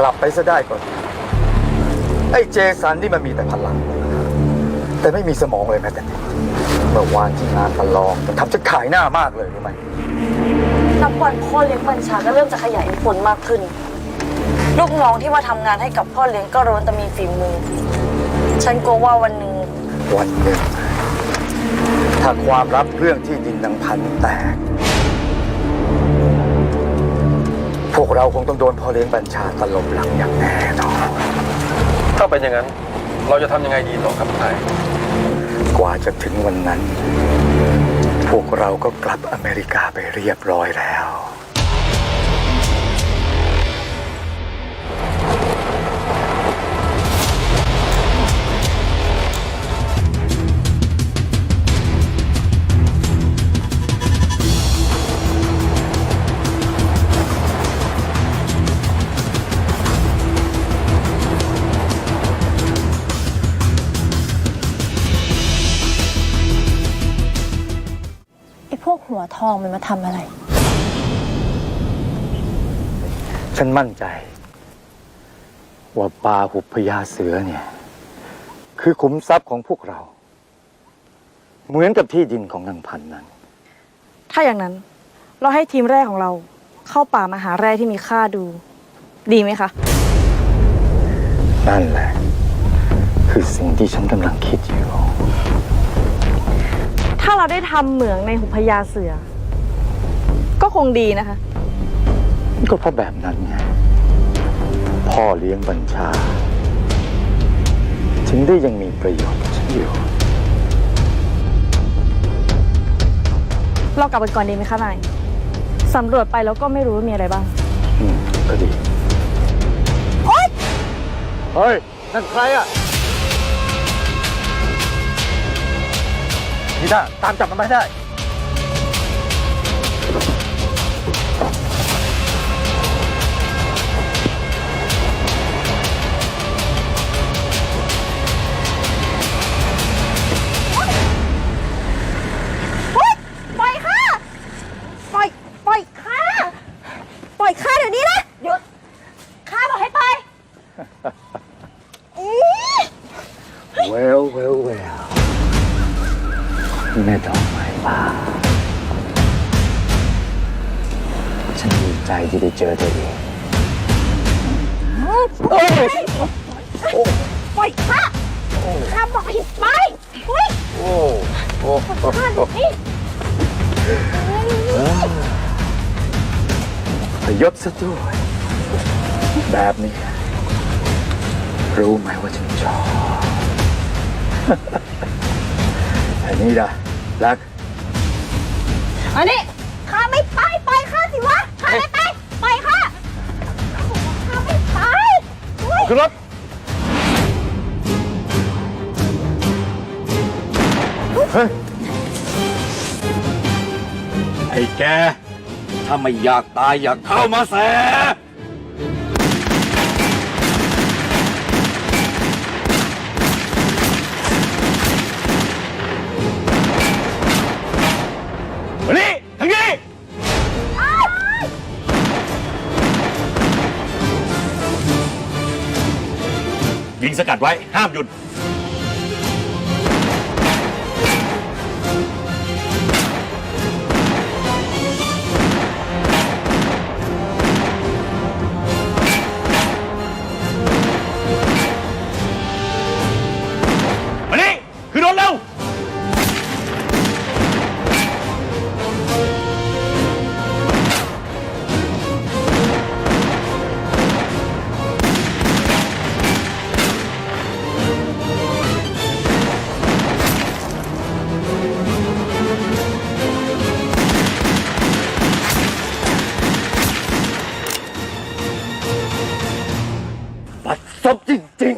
กลับไปซะได้ก่อน ไอ้เจสันนี่มันมีแต่พลัง แต่ไม่มีสมองเลยแม้แต่นิดเมื่อวานที่งานประลองมันทำจะขายหน้ามากเลยรู้ไหมนับวันพ่อเลี้ยงบัญชาก็เริ่มจะขยายอิทธิพลมากขึ้น ลูกน้องที่มาทำงานให้กับพ่อเลี้ยงก็ร้วนแต่มีฝีมือ ฉันกลัวว่าวันหนึ่งวันหนึ่งถ้าความลับเรื่องที่ดินนางพันแตก วกเราคงต้องโดนพ่อเลี้ยงบัญชาตลบหลังอย่างแน่นอนถ้าเป็นอย่างนั้น เราจะทำยังไงดีต่อครับนายกว่าจะถึงวันนั้น พวกเราก็กลับอเมริกาไปเรียบร้อยแล้ว หัวทองมันมาทำอะไร ฉันมั่นใจ ว่าปลาหุบพญาเสือเนี่ย คือขุมทรัพย์ของพวกเรา เหมือนกับที่ดินของนางพันนั้น ถ้าอย่างนั้นเราให้ทีมแรกของเราเข้าป่ามาหาแร่ที่มีค่าดู ดีไหมคะ นั่นแหละ คือสิ่งที่ฉันกำลังคิดอยู่ ถ้าเราได้ทำเหมืองในหุบพญาเสือ ก็คงดีนะคะ ก็เพราะแบบนั้นไงพ่อเลี้ยงบัญชา ถึงได้ยังมีประโยชน์กับฉันอยู่ เรากลับไปก่อนดีไหมคะนายสำรวจไปแล้วก็ไม่รู้ว่ามีอะไรบ้าง อืมก็ดี เฮ้ย นั่นใครอะ นี่ถ้าตามจับมันไม่ได้ปล่อยข้าปล่อย ปล่อยข้าปล่อยข้าเดี๋ยวนี้นะหยุดข้าบอกให้ไปอี๋เวลเวลเวล แม่ดอกไม้ป่าฉันดีใจที่ได้เจอเธอเองปล่อยข้าข้าบอกให้ไปเฮ้ยโอ้โอ้ข้าเดี๋ยวนี้พยศซะด้วยแบบนี้ รู้ไหมว่าฉันชอบ อันนี้ละรัก อันนี้ข้าไม่ไปปล่อยข้าสิวะข้าไม่ไปปล่อยข้าข้าไม่ไปเฮ้ยขึ้นรถ เฮ้ย ไอ้แก ถ้าไม่อยากตายอยากเข้ามาแส ยิงสกัดไว้ห้ามหยุด ปัดซบจริง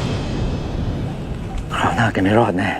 ๆคราวหน้าแกไม่รอดแน่